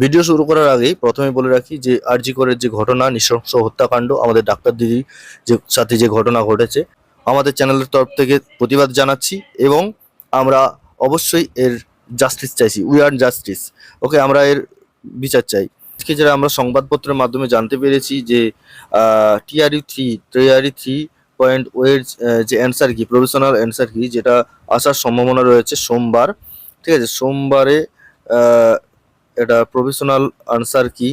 Video শুরু করার আগেই প্রথমে বলে রাখি যে আরজি করের যে ঘটনা, নৃশংস হত্যাকাণ্ড, আমাদের ডাক্তার দিদির যে, সাথে যে ঘটনা ঘটেছে, আমাদের চ্যানেলের তরফ থেকে প্রতিবাদ জানাচ্ছি এবং আমরা অবশ্যই এর জাস্টিস চাইছি। উই আর জাস্টিস ওকে আমরা এর বিচার চাই। আজকে যারা আমরা সংবাদপত্রের মাধ্যমে জানতে পেরেছি যে TRE three TRE three point ওয়ের যে অ্যান্সার কি প্রফেশনাল অ্যান্সার কি, যেটা আসার সম্ভাবনা রয়েছে সোমবার। ঠিক আছে, সোমবারে এটা প্রফেশনাল আনসার কি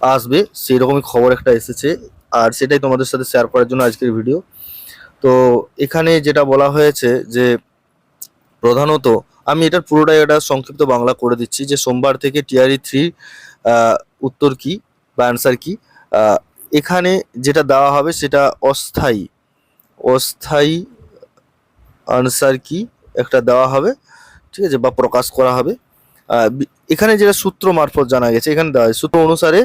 আসবে? সেই রকমই খবর একটা এসেছে। আর সেটাই তোমাদের সাথে শেয়ার করার জন্য আজকের ভিডিও তো এখানে যেটা বলা হয়েছে যে, প্রধানত আমি এটার পুরোটাই একটা সংক্ষিপ্ত বাংলা করে দিচ্ছি যে, সোমবার থেকে টিআরই থ্রি উত্তর কি বা অ্যান্সার কি? এখানে যেটা দেওয়া হবে সেটা অস্থায়ী। অস্থায়ী আনসার কি? একটা দেওয়া হবে, ঠিক আছে, বা প্রকাশ করা হবে। এখানে যেটা সূত্র মারফত জানা গেছে, এখানে দেওয়া সূত্র অনুসারে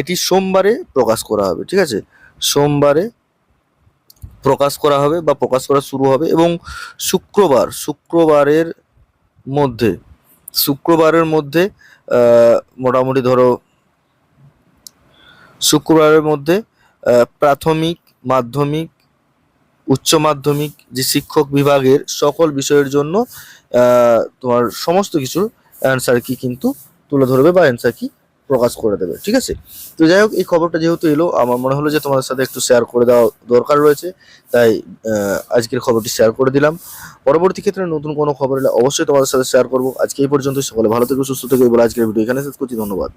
এটি সোমবারে প্রকাশ করা হবে, ঠিক আছে? সোমবারে প্রকাশ করা হবে বা প্রকাশ করা শুরু হবে এবং শুক্রবার, শুক্রবারের মধ্যে শুক্রবারের মধ্যে মোটামুটি ধরো, শুক্রবারের মধ্যে প্রাথমিক, মাধ্যমিক উচ্চ মাধ্যমিক যে শিক্ষক বিভাগের সকল বিষয়ের জন্য তোমার সমস্ত কিছুর অ্যান্সার কি কিন্তু তুলে ধরবে বা অ্যান্সার কি প্রকাশ করে দেবে, ঠিক আছে? তো যাই হোক, এই খবরটা যেহেতু এলো, আমার মনে হলো যে তোমাদের সাথে একটু শেয়ার করে দেওয়া দরকার রয়েছে, তাই আজকের খবরটি শেয়ার করে দিলাম। পরবর্তী ক্ষেত্রে নতুন কোনো খবর এলে অবশ্যই তোমাদের সাথে শেয়ার করব। আজকে এই পর্যন্ত সকলে ভালো থেকো, সুস্থ থেকো বলে আজকের ভিডিও এখানে শেষ করছি, ধন্যবাদ।